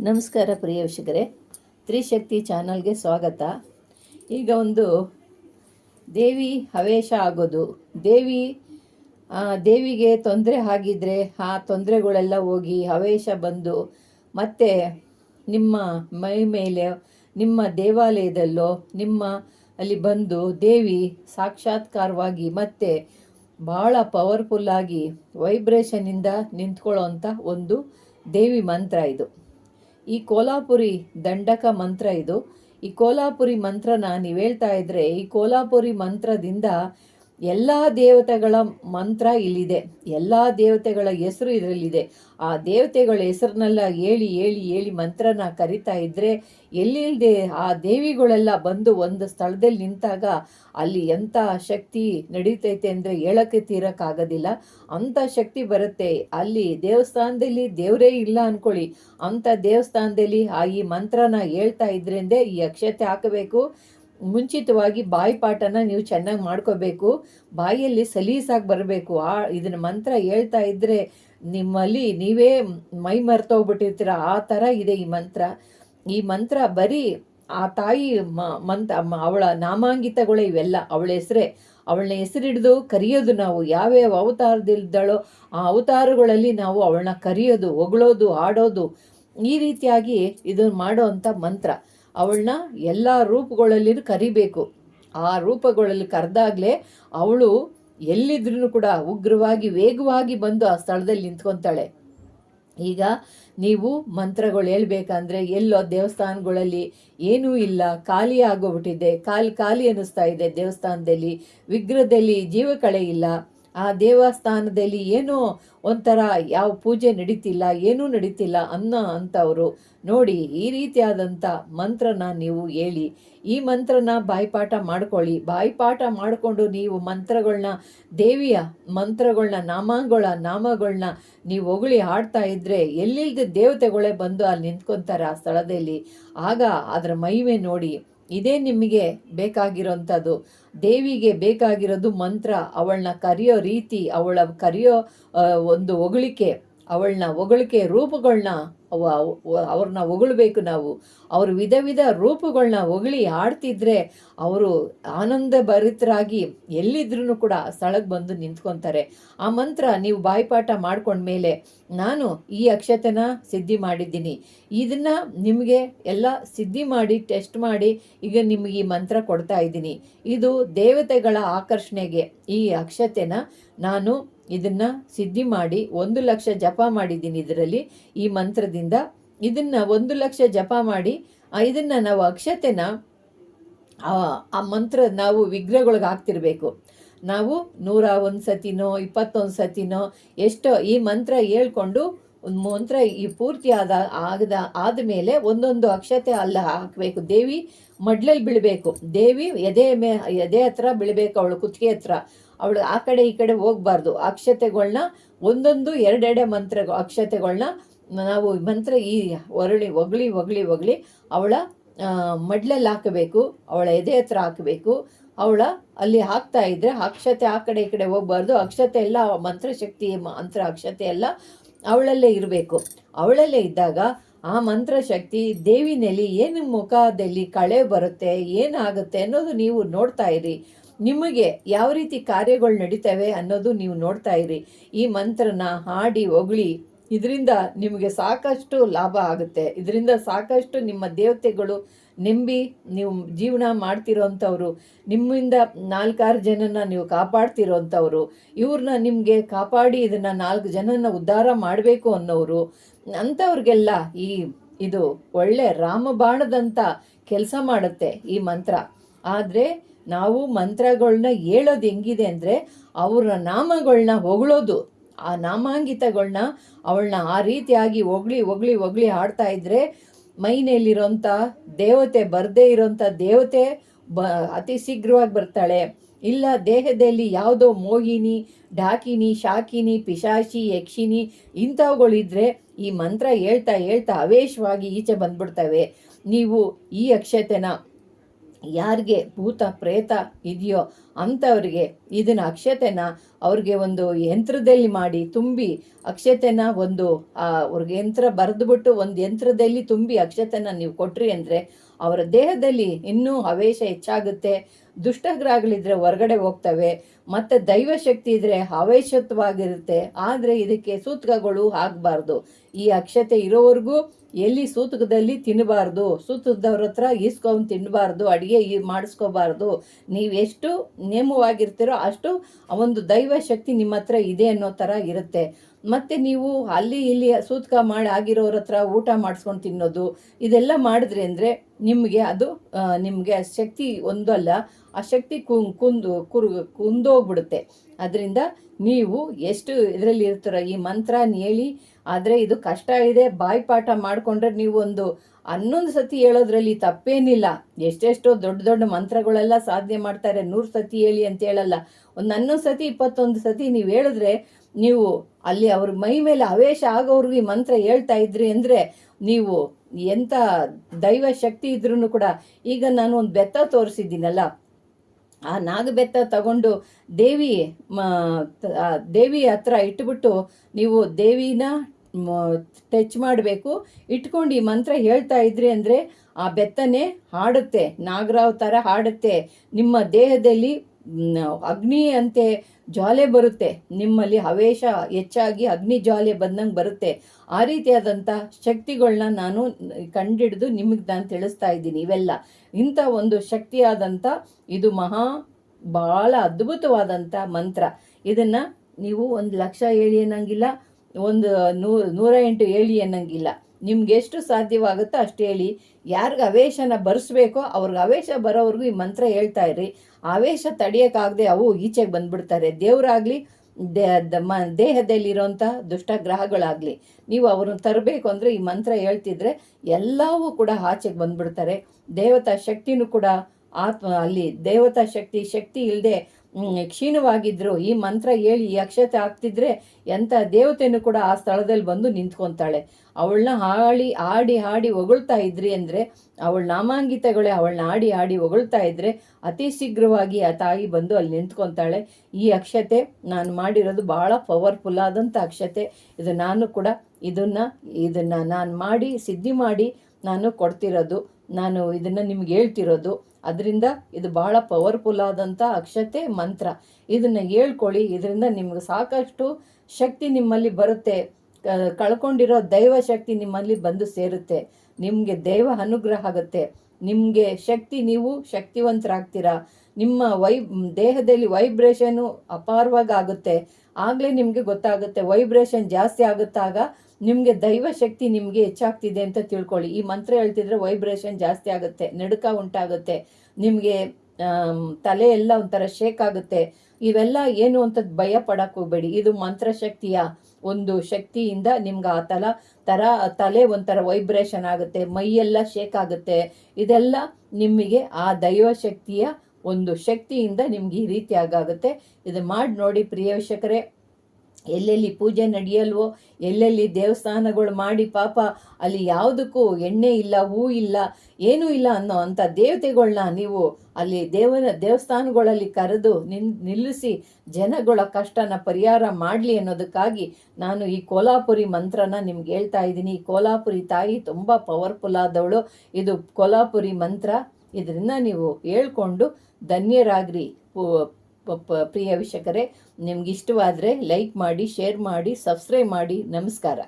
ನಮಸ್ಕಾರ ಪ್ರಿಯ ವೀಕ್ಷಕರೇ. ತ್ರಿಶಕ್ತಿ ಚಾನಲ್ಗೆ ಸ್ವಾಗತ. ಈಗ ಒಂದು ದೇವಿ ಹವೇಶ ಆಗೋದು. ದೇವಿ ದೇವಿಗೆ ತೊಂದರೆ ಆಗಿದ್ದರೆ ಆ ತೊಂದರೆಗಳೆಲ್ಲ ಹೋಗಿ ಹವೇಶ ಬಂದು ಮತ್ತೆ ನಿಮ್ಮ ಮೈ ಮೇಲೆ, ನಿಮ್ಮ ದೇವಾಲಯದಲ್ಲೋ, ನಿಮ್ಮ ಅಲ್ಲಿ ಬಂದು ದೇವಿ ಸಾಕ್ಷಾತ್ಕಾರವಾಗಿ ಮತ್ತೆ ಭಾಳ ಪವರ್ಫುಲ್ಲಾಗಿ ವೈಬ್ರೇಷನ್ನಿಂದ ನಿಂತ್ಕೊಳ್ಳೋ ಒಂದು ದೇವಿ ಮಂತ್ರ ಇದು. ಈ ಕೋಲಾಪುರಿ ದಂಡಕ ಮಂತ್ರ ಇದು. ಈ ಕೋಲಾಪುರಿ ಮಂತ್ರನ ನೀವು ಹೇಳ್ತಾ ಇದ್ರೆ ಈ ಕೋಲಾಪುರಿ ಮಂತ್ರದಿಂದ ಎಲ್ಲ ದೇವತೆಗಳ ಮಂತ್ರ ಇಲ್ಲಿದೆ. ಎಲ್ಲ ದೇವತೆಗಳ ಹೆಸರು ಇದರಲ್ಲಿದೆ. ಆ ದೇವತೆಗಳ ಹೆಸರನ್ನೆಲ್ಲ ಹೇಳಿ ಹೇಳಿ ಹೇಳಿ ಮಂತ್ರನ ಕರಿತಾ ಇದ್ರೆ ಎಲ್ಲಿಲ್ಲದೆ ಆ ದೇವಿಗಳೆಲ್ಲ ಬಂದು ಒಂದು ಸ್ಥಳದಲ್ಲಿ ನಿಂತಾಗ ಅಲ್ಲಿ ಎಂಥ ಶಕ್ತಿ ನಡೀತೈತೆ ಅಂದರೆ ಹೇಳಕ್ಕೆ ತೀರಕ್ಕಾಗೋದಿಲ್ಲ. ಅಂಥ ಶಕ್ತಿ ಬರುತ್ತೆ. ಅಲ್ಲಿ ದೇವಸ್ಥಾನದಲ್ಲಿ ದೇವರೇ ಇಲ್ಲ ಅನ್ಕೊಳ್ಳಿ. ಅಂಥ ದೇವಸ್ಥಾನದಲ್ಲಿ ಆ ಈ ಮಂತ್ರನ ಹೇಳ್ತಾ ಇದ್ರಿಂದ ಈ ಅಕ್ಷತೆ ಹಾಕಬೇಕು. ಮುಂಚಿತವಾಗಿ ಬಾಯಿ ಪಾಠನ ನೀವು ಚೆನ್ನಾಗಿ ಮಾಡ್ಕೋಬೇಕು. ಬಾಯಿಯಲ್ಲಿ ಸಲೀಸಾಗಿ ಬರಬೇಕು. ಆ ಇದನ್ನ ಮಂತ್ರ ಹೇಳ್ತಾ ಇದ್ರೆ ನಿಮ್ಮಲ್ಲಿ ನೀವೇ ಮೈ ಮರ್ತೋಗ್ಬಿಟ್ಟಿರ್ತೀರ. ಆ ಥರ ಇದೆ ಈ ಮಂತ್ರ. ಈ ಮಂತ್ರ ಬರೀ ಆ ತಾಯಿ ಮ- ಮಂತ್ರ, ಮ- ಅವಳ ನಾಮಾಂಕಿತಗಳೇ ಇವೆಲ್ಲ. ಅವಳ ಹೆಸರೇ. ಅವಳನ್ನ ಹೆಸರಿಡ್ದು ಕರೆಯೋದು ನಾವು. ಯಾವ್ಯಾವ ಅವತಾರದಿಲ್ದಳೋ ಆ ಅವತಾರಗಳಲ್ಲಿ ನಾವು ಅವಳನ್ನ ಕರೆಯೋದು, ಹೊಗಳೋದು ಆಡೋದು ಈ ರೀತಿಯಾಗಿ ಇದನ್ನು ಮಾಡೋವಂಥ ಮಂತ್ರ. ಅವಳನ್ನ ಎಲ್ಲ ರೂಪಗಳಲ್ಲಿ ಕರಿಬೇಕು. ಆ ರೂಪಗಳಲ್ಲಿ ಕರೆದಾಗಲೇ ಅವಳು ಎಲ್ಲಿದ್ರೂ ಕೂಡ ಉಗ್ರವಾಗಿ, ವೇಗವಾಗಿ ಬಂದು ಆ ಸ್ಥಳದಲ್ಲಿ ನಿಂತ್ಕೊತಾಳೆ. ಈಗ ನೀವು ಮಂತ್ರಗಳು ಹೇಳ್ಬೇಕಂದ್ರೆ ಎಲ್ಲೋ ದೇವಸ್ಥಾನಗಳಲ್ಲಿ ಏನೂ ಇಲ್ಲ, ಖಾಲಿ ಆಗೋಗ್ಬಿಟ್ಟಿದೆ, ಖಾಲಿ ಖಾಲಿ ಅನ್ನಿಸ್ತಾ ಇದೆ ದೇವಸ್ಥಾನದಲ್ಲಿ, ವಿಗ್ರಹದಲ್ಲಿ ಜೀವಕಳೆ ಇಲ್ಲ. ಆ ದೇವಸ್ಥಾನದಲ್ಲಿ ಏನೋ ಒಂಥರ ಯಾವ ಪೂಜೆ ನಡೀತಿಲ್ಲ, ಏನೂ ನಡೀತಿಲ್ಲ ಅನ್ನೋ ಅಂಥವರು ನೋಡಿ ಈ ರೀತಿಯಾದಂಥ ಮಂತ್ರನ ನೀವು ಹೇಳಿ. ಈ ಮಂತ್ರನ ಬಾಯಿಪಾಠ ಮಾಡ್ಕೊಳ್ಳಿ. ಬಾಯ್ಪಾಠ ಮಾಡಿಕೊಂಡು ನೀವು ಮಂತ್ರಗಳನ್ನ ದೇವಿಯ ಮಂತ್ರಗಳನ್ನ ನಾಮಗಳ ನಾಮಗಳನ್ನ ನೀವು ಹೊಗಳಿ ಹಾಡ್ತಾ ಇದ್ದರೆ ಎಲ್ಲಿಲ್ದ ದೇವತೆಗಳೇ ಬಂದು ಅಲ್ಲಿ ನಿಂತ್ಕೊತಾರೆ ಆ ಸ್ಥಳದಲ್ಲಿ. ಆಗ ಅದರ ಮಹಿಮೆ ನೋಡಿ ಇದೇ ನಿಮಗೆ ಬೇಕಾಗಿರೋಂಥದ್ದು. ದೇವಿಗೆ ಬೇಕಾಗಿರೋದು ಮಂತ್ರ ಅವಳನ್ನ ಕರೆಯೋ ರೀತಿ ಅವಳ ಕರೆಯೋ ಒಂದು ಹೊಗಳಿಕೆ. ಅವಳನ್ನ ಹೊಗಳಿಕೆ ರೂಪಗಳನ್ನ ಅವ್ರನ್ನ ಹೊಗಳ್ಬೇಕು ನಾವು. ಅವರು ವಿಧ ವಿಧ ರೂಪಗಳನ್ನ ಹೊಗಳಿ ಆಡ್ತಿದ್ರೆ ಅವರು ಆನಂದ ಭರಿತರಾಗಿ ಎಲ್ಲಿದ್ರೂ ಕೂಡ ಸ್ಥಳಕ್ಕೆ ಬಂದು ನಿಂತ್ಕೊತಾರೆ. ಆ ಮಂತ್ರ ನೀವು ಬಾಯ್ಪಾಠ ಮಾಡ್ಕೊಂಡ್ಮೇಲೆ ನಾನು ಈ ಅಕ್ಷತೆನ ಸಿದ್ಧಿ ಮಾಡಿದ್ದೀನಿ. ಇದನ್ನ ನಿಮಗೆ ಎಲ್ಲ ಸಿದ್ಧಿ ಮಾಡಿ, ಟೆಸ್ಟ್ ಮಾಡಿ ಈಗ ನಿಮಗೆ ಈ ಮಂತ್ರ ಕೊಡ್ತಾ ಇದ್ದೀನಿ. ಇದು ದೇವತೆಗಳ ಆಕರ್ಷಣೆಗೆ ಈ ಅಕ್ಷತೆನ ನಾನು ಇದನ್ನ ಸಿದ್ಧಿ ಮಾಡಿ ಒಂದು ಲಕ್ಷ ಜಪ ಮಾಡಿದ್ದೀನಿ ಇದರಲ್ಲಿ ಈ ಮಂತ್ರದಿಂದ. ಇದನ್ನ ಒಂದು ಲಕ್ಷ ಜಪ ಮಾಡಿ ಇದನ್ನ ನಾವು ಅಕ್ಷತೆನ, ಆ ಆ ಮಂತ್ರ ನಾವು ವಿಗ್ರಹಗಳಿಗೆ ಹಾಕ್ತಿರ್ಬೇಕು. ನಾವು ನೂರ ಒಂದು ಸತಿನೋ, ಇಪ್ಪತ್ತೊಂದು ಸತಿನೋ, ಎಷ್ಟೋ ಈ ಮಂತ್ರ ಹೇಳ್ಕೊಂಡು ಒಂದು ಮಂತ್ರ ಈ ಪೂರ್ತಿ ಆದ, ಆಗದ, ಆದಮೇಲೆ ಒಂದೊಂದು ಅಕ್ಷತೆ ಅಲ್ಲ ಹಾಕಬೇಕು ದೇವಿ. ಮಡ್ಲಲ್ಲಿ ಬೀಳಬೇಕು. ದೇವಿ ಎದೆ ಮೇ, ಎದೆ ಹತ್ರ ಬೀಳಬೇಕು ಅವಳು, ಕುತ್ತಿಗೆ ಹತ್ರ. ಅವಳು ಆ ಕಡೆ ಈ ಕಡೆ ಹೋಗ್ಬಾರ್ದು. ಅಕ್ಷತೆಗಳನ್ನ ಒಂದೊಂದು ಎರಡೆರಡೆ ಮಂತ್ರ ಅಕ್ಷತೆಗಳನ್ನ ನಾವು ಮಂತ್ರ ಈ ಒರಳಿ ಒಗಳಿ ಒಗಳಿ ಒಗಳಿ ಅವಳ ಮಡ್ಲಲ್ಲಿ ಹಾಕಬೇಕು. ಅವಳ ಎದೆ ಹತ್ರ ಹಾಕಬೇಕು. ಅವಳ ಅಲ್ಲಿ ಹಾಕ್ತಾ ಇದ್ರೆ ಅಕ್ಷತೆ ಆ ಕಡೆ ಈ ಕಡೆ ಹೋಗ್ಬಾರ್ದು. ಅಕ್ಷತೆ ಎಲ್ಲ ಮಂತ್ರಶಕ್ತಿ, ಮಂತ್ರ ಅಕ್ಷತೆ ಎಲ್ಲ ಅವಳಲ್ಲೇ ಇರಬೇಕು. ಅವಳಲ್ಲೇ ಇದ್ದಾಗ ಆ ಮಂತ್ರ ಶಕ್ತಿ ದೇವಿನಲ್ಲಿ ಏನು ಮುಖದಲ್ಲಿ ಕಳೆ ಬರುತ್ತೆ, ಏನಾಗುತ್ತೆ ಅನ್ನೋದು ನೀವು ನೋಡ್ತಾ ಇರಿ. ನಿಮಗೆ ಯಾವ ರೀತಿ ಕಾರ್ಯಗಳು ನಡೀತವೆ ಅನ್ನೋದು ನೀವು ನೋಡ್ತಾ ಇರಿ. ಈ ಮಂತ್ರನ ಹಾಡಿ ಹೊಗಳಿ. ಇದರಿಂದ ನಿಮಗೆ ಸಾಕಷ್ಟು ಲಾಭ ಆಗುತ್ತೆ. ಇದರಿಂದ ಸಾಕಷ್ಟು ನಿಮ್ಮ ದೇವತೆಗಳು ನೆಂಬಿ, ನೀವು ಜೀವನ ಮಾಡ್ತಿರೋಂಥವ್ರು, ನಿಮ್ಮಿಂದ ನಾಲ್ಕಾರು ಜನನ ನೀವು ಕಾಪಾಡ್ತಿರೋಂಥವ್ರು ಇವ್ರನ್ನ ನಿಮಗೆ ಕಾಪಾಡಿ ಇದನ್ನು ನಾಲ್ಕು ಜನನ ಉದ್ಧಾರ ಮಾಡಬೇಕು ಅನ್ನೋರು ಅಂಥವ್ರಿಗೆಲ್ಲ ಈ ಇದು ಒಳ್ಳೆ ರಾಮಬಾಣದಂಥ ಕೆಲಸ ಮಾಡುತ್ತೆ ಈ ಮಂತ್ರ. ಆದರೆ ನಾವು ಮಂತ್ರಗಳನ್ನ ಹೇಳೋದು ಹೆಂಗಿದೆ ಅಂದರೆ ಅವರ ನಾಮಗಳನ್ನ ಹೊಗಳೋದು. ಆ ನಾಮಾಂಗಿತಗಳನ್ನ ಅವಳನ್ನ ಆ ರೀತಿಯಾಗಿ ಹೊಗಳಿ ಹೊಗಳಿ ಹೊಗಳಿ ಹಾಡ್ತಾ ಇದ್ರೆ ಮೈನಲ್ಲಿರೋಂಥ ದೇವತೆ, ಬರದೇ ಇರೋಂಥ ದೇವತೆ ಬ, ಅತಿ ಶೀಘ್ರವಾಗಿ ಬರ್ತಾಳೆ. ಇಲ್ಲ, ದೇಹದಲ್ಲಿ ಯಾವುದೋ ಮೋಹಿನಿ, ಡಾಕಿನಿ, ಶಾಕಿನಿ, ಪಿಶಾಚಿ, ಯಕ್ಷಿನಿ ಇಂಥವುಗಳಿದ್ರೆ ಈ ಮಂತ್ರ ಹೇಳ್ತಾ ಹೇಳ್ತಾ ಅವೇಶವಾಗಿ ಈಚೆ ಬಂದ್ಬಿಡ್ತವೆ. ನೀವು ಈ ಅಕ್ಷತೆನ ಯಾರಿಗೆ ಭೂತ, ಪ್ರೇತ ಇದೆಯೋ ಅಂಥವ್ರಿಗೆ ಇದನ್ನ ಅಕ್ಷತೆನ ಅವ್ರಿಗೆ ಒಂದು ಯಂತ್ರದಲ್ಲಿ ಮಾಡಿ ತುಂಬಿ ಅಕ್ಷತೆನ ಒಂದು ಅವ್ರಿಗೆ ಯಂತ್ರ ಬರೆದುಬಿಟ್ಟು ಒಂದು ಯಂತ್ರದಲ್ಲಿ ತುಂಬಿ ಅಕ್ಷತೆನ ನೀವು ಕೊಟ್ರಿ ಅಂದರೆ ಅವರ ದೇಹದಲ್ಲಿ ಇನ್ನೂ ಆವೇಶ ಹೆಚ್ಚಾಗುತ್ತೆ. ದುಷ್ಟಗ್ರಹಗಳಿದ್ರೆ ಹೊರಗಡೆ ಹೋಗ್ತವೆ. ಮತ್ತು ದೈವಶಕ್ತಿ ಇದ್ರೆ ಆವೇಶತ್ವಾಗಿರುತ್ತೆ ಆದರೆ ಇದಕ್ಕೆ ಸೂತಕಗಳು ಆಗಬಾರ್ದು ಈ ಅಕ್ಷತೆ ಇರೋವರೆಗೂ ಎಲ್ಲಿ ಸೂತಕದಲ್ಲಿ ತಿನ್ನಬಾರ್ದು ಸೂತಕದವ್ರ ಹತ್ರ ಈಸ್ಕೊಂಡು ತಿನ್ನಬಾರ್ದು ಅಡುಗೆ ಮಾಡಿಸ್ಕೋಬಾರ್ದು. ನೀವು ಎಷ್ಟು ನೇಮವಾಗಿರ್ತೀರೋ ಅಷ್ಟು ಒಂದು ದೈವ ಶಕ್ತಿ ನಿಮ್ಮ ಹತ್ರ ಇದೆ ಅನ್ನೋ ಥರ ಇರುತ್ತೆ. ಮತ್ತು ನೀವು ಅಲ್ಲಿ ಇಲ್ಲಿ ಸೂತಕ ಮಾಡಿ ಆಗಿರೋರ ಹತ್ರ ಊಟ ಮಾಡಿಸ್ಕೊಂಡು ತಿನ್ನೋದು, ಇದೆಲ್ಲ ಮಾಡಿದ್ರೆ ಅಂದರೆ ನಿಮಗೆ ಅದು ನಿಮಗೆ ಶಕ್ತಿ ಒಂದಲ್ಲ ಆ ಶಕ್ತಿ ಕುಂ, ಕುಂದು, ಕುರು, ಕುಂದೋಗ್ಬಿಡುತ್ತೆ. ಅದರಿಂದ ನೀವು ಎಷ್ಟು ಇದರಲ್ಲಿ ಇರ್ತೀರ ಈ ಮಂತ್ರ ಹೇಳಿ ಆದರೆ ಇದು ಕಷ್ಟ ಇದೆ, ಬಾಯ್ಪಾಠ ಮಾಡಿಕೊಂಡ್ರೆ ನೀವು ಒಂದು ಹನ್ನೊಂದು ಸತಿ ಹೇಳೋದ್ರಲ್ಲಿ ತಪ್ಪೇನಿಲ್ಲ. ಎಷ್ಟೆಷ್ಟೋ ದೊಡ್ಡ ದೊಡ್ಡ ಮಂತ್ರಗಳೆಲ್ಲ ಸಾಧನೆ ಮಾಡ್ತಾರೆ. ನೂರು ಸತಿ ಹೇಳಿ ಅಂತ ಹೇಳಲ್ಲ. ಒಂದು ಹನ್ನೊಂದು ಸತಿ, ಇಪ್ಪತ್ತೊಂದು ಸತಿ ನೀವು ಹೇಳಿದ್ರೆ ನೀವು ಅಲ್ಲಿ ಅವ್ರ ಮೈ ಮೇಲೆ ಆವೇಶ ಆಗೋವ್ರಿಗೆ ಈ ಮಂತ್ರ ಹೇಳ್ತಾ ಇದ್ರಿ ಅಂದರೆ ನೀವು ಎಂಥ ದೈವ ಶಕ್ತಿ ಇದ್ರೂ ಕೂಡ ಈಗ ನಾನು ಒಂದು ಬೆತ್ತ ತೋರಿಸಿದ್ದೀನಲ್ಲ. ಆ ನಾಗಬೆತ್ತ ತಗೊಂಡು ದೇವಿ ದೇವಿ ಹತ್ರ ಇಟ್ಬಿಟ್ಟು ನೀವು ದೇವಿನ ಟಚ್ ಮಾಡಬೇಕು. ಇಟ್ಕೊಂಡು ಈ ಮಂತ್ರ ಹೇಳ್ತಾ ಇದ್ರಿ ಅಂದರೆ ಆ ಬೆತ್ತನೆ ಹಾಡುತ್ತೆ. ನಾಗರಾವ್ ಥರ ಹಾಡುತ್ತೆ. ನಿಮ್ಮ ದೇಹದಲ್ಲಿ ಅಗ್ನಿ ಅಂತೆ ಜ್ವಾಲೆ ಬರುತ್ತೆ. ನಿಮ್ಮಲ್ಲಿ ಹವೇಶ ಹೆಚ್ಚಾಗಿ ಅಗ್ನಿ ಜ್ವಾಲೆ ಬಂದಂಗೆ ಬರುತ್ತೆ. ಆ ರೀತಿಯಾದಂಥ ಶಕ್ತಿಗಳನ್ನ ನಾನು ಕಂಡಿಡಿದು ನಿಮಗೆ ನಾನು ತಿಳಿಸ್ತಾ ಇದ್ದೀನಿ ಇವೆಲ್ಲ. ಇಂಥ ಒಂದು ಶಕ್ತಿಯಾದಂಥ ಇದು ಮಹಾ ಭಾಳ ಅದ್ಭುತವಾದಂಥ ಮಂತ್ರ. ಇದನ್ನು ನೀವು ಒಂದು ಲಕ್ಷ ಹೇಳಿ ಅನ್ನಂಗಿಲ್ಲ. ಒಂದು ನೂರು, ನೂರ ಎಂಟು ಹೇಳಿ ಅನ್ನಂಗಿಲ್ಲ. ನಿಮ್ಗೆ ಎಷ್ಟು ಸಾಧ್ಯವಾಗುತ್ತೋ ಅಷ್ಟು ಹೇಳಿ. ಯಾರಿಗೆ ಅವೇಶನ ಬರೆಸ್ಬೇಕೋ ಅವ್ರಿಗೆ ಅವೇಶ ಬರೋವ್ರಿಗೂ ಈ ಮಂತ್ರ ಹೇಳ್ತಾ ಇರ್ರಿ. ಅವೇಶ ತಡೆಯೋಕ್ಕಾಗದೆ ಅವು ಈಚೆಗೆ ಬಂದ್ಬಿಡ್ತಾರೆ. ದೇವರಾಗಲಿ ದೇಹದಲ್ಲಿರೋಂಥ ದುಷ್ಟ ಗ್ರಹಗಳಾಗಲಿ, ನೀವು ಅವ್ರನ್ನ ತರಬೇಕು ಅಂದರೆ ಈ ಮಂತ್ರ ಹೇಳ್ತಿದ್ರೆ ಎಲ್ಲವೂ ಕೂಡ ಆಚೆಗೆ ಬಂದ್ಬಿಡ್ತಾರೆ. ದೇವತಾ ಶಕ್ತಿನೂ ಕೂಡ ಆತ್ಮ, ಅಲ್ಲಿ ದೇವತಾ ಶಕ್ತಿ ಶಕ್ತಿ ಇಲ್ಲದೆ ಕ್ಷೀಣವಾಗಿದ್ರು, ಈ ಮಂತ್ರ ಹೇಳಿ ಈ ಅಕ್ಷತೆ ಆಗ್ತಿದ್ರೆ ಎಂಥ ದೇವತೆಯನ್ನು ಕೂಡ ಆ ಸ್ಥಳದಲ್ಲಿ ಬಂದು ನಿಂತ್ಕೊತಾಳೆ. ಅವಳನ್ನ ಹಾಳಿ ಆಡಿ ಹಾಡಿ ಹೊಗಳ್ತಾ ಇದ್ರಿ ಅಂದರೆ, ಅವಳ ನಾಮಾಂಗಿತಗಳೇ ಅವಳನ್ನ ಆಡಿ ಆಡಿ ಹೊಗಳ್ತಾ ಇದ್ರೆ ಅತಿ ಶೀಘ್ರವಾಗಿ ಆ ತಾಯಿ ಬಂದು ಅಲ್ಲಿ ನಿಂತ್ಕೊತಾಳೆ. ಈ ಅಕ್ಷತೆ ನಾನು ಮಾಡಿರೋದು ಭಾಳ ಪವರ್ಫುಲ್ ಆದಂಥ ಅಕ್ಷತೆ. ಇದು ನಾನು ಕೂಡ ಇದನ್ನು ಇದನ್ನು ನಾನು ಮಾಡಿ, ಸಿದ್ಧಿ ಮಾಡಿ ನಾನು ಕೊಡ್ತಿರೋದು. ನಾನು ಇದನ್ನು ನಿಮ್ಗೆ ಹೇಳ್ತಿರೋದು. ಅದರಿಂದ ಇದು ಬಹಳ ಪವರ್ಫುಲ್ ಆದಂಥ ಅಕ್ಷತೆ ಮಂತ್ರ. ಇದನ್ನು ಹೇಳ್ಕೊಳ್ಳಿ, ಇದರಿಂದ ನಿಮ್ಗೆ ಸಾಕಷ್ಟು ಶಕ್ತಿ ನಿಮ್ಮಲ್ಲಿ ಬರುತ್ತೆ. ಕಳ್ಕೊಂಡಿರೋ ದೈವ ಶಕ್ತಿ ನಿಮ್ಮಲ್ಲಿ ಬಂದು ಸೇರುತ್ತೆ. ನಿಮಗೆ ದೈವ ಅನುಗ್ರಹ ಆಗುತ್ತೆ. ನಿಮಗೆ ಶಕ್ತಿ, ನೀವು ಶಕ್ತಿವಂತರಾಗ್ತೀರಾ. ನಿಮ್ಮ ವೈ, ದೇಹದಲ್ಲಿ ವೈಬ್ರೇಷನು ಅಪಾರವಾಗಿ ಆಗುತ್ತೆ. ಆಗಲೇ ನಿಮಗೆ ಗೊತ್ತಾಗುತ್ತೆ ವೈಬ್ರೇಷನ್ ಜಾಸ್ತಿ ಆಗುತ್ತಾಗ ನಿಮಗೆ ದೈವ ಶಕ್ತಿ ನಿಮಗೆ ಹೆಚ್ಚಾಗ್ತಿದೆ ಅಂತ ತಿಳ್ಕೊಳ್ಳಿ. ಈ ಮಂತ್ರ ಹೇಳ್ತಿದ್ರೆ ವೈಬ್ರೇಷನ್ ಜಾಸ್ತಿ ಆಗುತ್ತೆ, ನಡುಕ ಉಂಟಾಗುತ್ತೆ, ನಿಮಗೆ ತಲೆ ಎಲ್ಲ ಒಂಥರ ಶೇಕ್ ಆಗುತ್ತೆ. ಇವೆಲ್ಲ ಏನು ಅಂತ ಭಯ ಪಡಕ್ಕೆ ಇದು ಮಂತ್ರಶಕ್ತಿಯ ಒಂದು ಶಕ್ತಿಯಿಂದ ನಿಮ್ಗೆ ಆ ತಲ ಥರ ತಲೆ ಒಂಥರ ವೈಬ್ರೇಷನ್ ಆಗುತ್ತೆ, ಮೈಯೆಲ್ಲ ಶೇಕ್ ಆಗುತ್ತೆ. ಇದೆಲ್ಲ ನಿಮಗೆ ಆ ದೈವ ಶಕ್ತಿಯ ಒಂದು ಶಕ್ತಿಯಿಂದ ನಿಮ್ಗೆ ಈ ರೀತಿ ಆಗುತ್ತೆ ಇದು ಮಾಡಿ ನೋಡಿ ಪ್ರಿಯ ಎಲ್ಲೆಲ್ಲಿ ಪೂಜೆ ನಡೆಯಲ್ವೋ, ಎಲ್ಲೆಲ್ಲಿ ದೇವಸ್ಥಾನಗಳು ಮಾಡಿ ಪಾಪ ಅಲ್ಲಿ ಯಾವುದಕ್ಕೂ ಎಣ್ಣೆ ಇಲ್ಲ, ಹೂ ಇಲ್ಲ, ಏನೂ ಇಲ್ಲ ಅನ್ನೋ ಅಂಥ ದೇವತೆಗಳನ್ನ ನೀವು ಅಲ್ಲಿ ದೇವನ, ದೇವಸ್ಥಾನಗಳಲ್ಲಿ ಕರೆದು ನಿನ್, ನಿಲ್ಲಿಸಿ ಜನಗಳ ಕಷ್ಟನ ಪರಿಹಾರ ಮಾಡಲಿ ಅನ್ನೋದಕ್ಕಾಗಿ ನಾನು ಈ ಕೋಲಾಪುರಿ ಮಂತ್ರನ ನಿಮ್ಗೆ ಹೇಳ್ತಾ ಇದ್ದೀನಿ. ಈ ಕೋಲಾಪುರಿ ತಾಯಿ ತುಂಬ ಪವರ್ಫುಲ್ ಆದವಳು. ಇದು ಕೋಲಾಪುರಿ ಮಂತ್ರ. ಇದರಿಂದ ನೀವು ಹೇಳ್ಕೊಂಡು ಧನ್ಯರಾಗ್ರಿ. ಪ್ರಿಯ ವೀಕ್ಷಕರೇ ನಿಮ್ಗೆ ಇಷ್ಟವಾದರೆ ಲೈಕ್ ಮಾಡಿ ಶೇರ್ ಮಾಡಿ ಸಬ್ಸ್ಕ್ರೈಬ್ ಮಾಡಿ. ನಮಸ್ಕಾರ.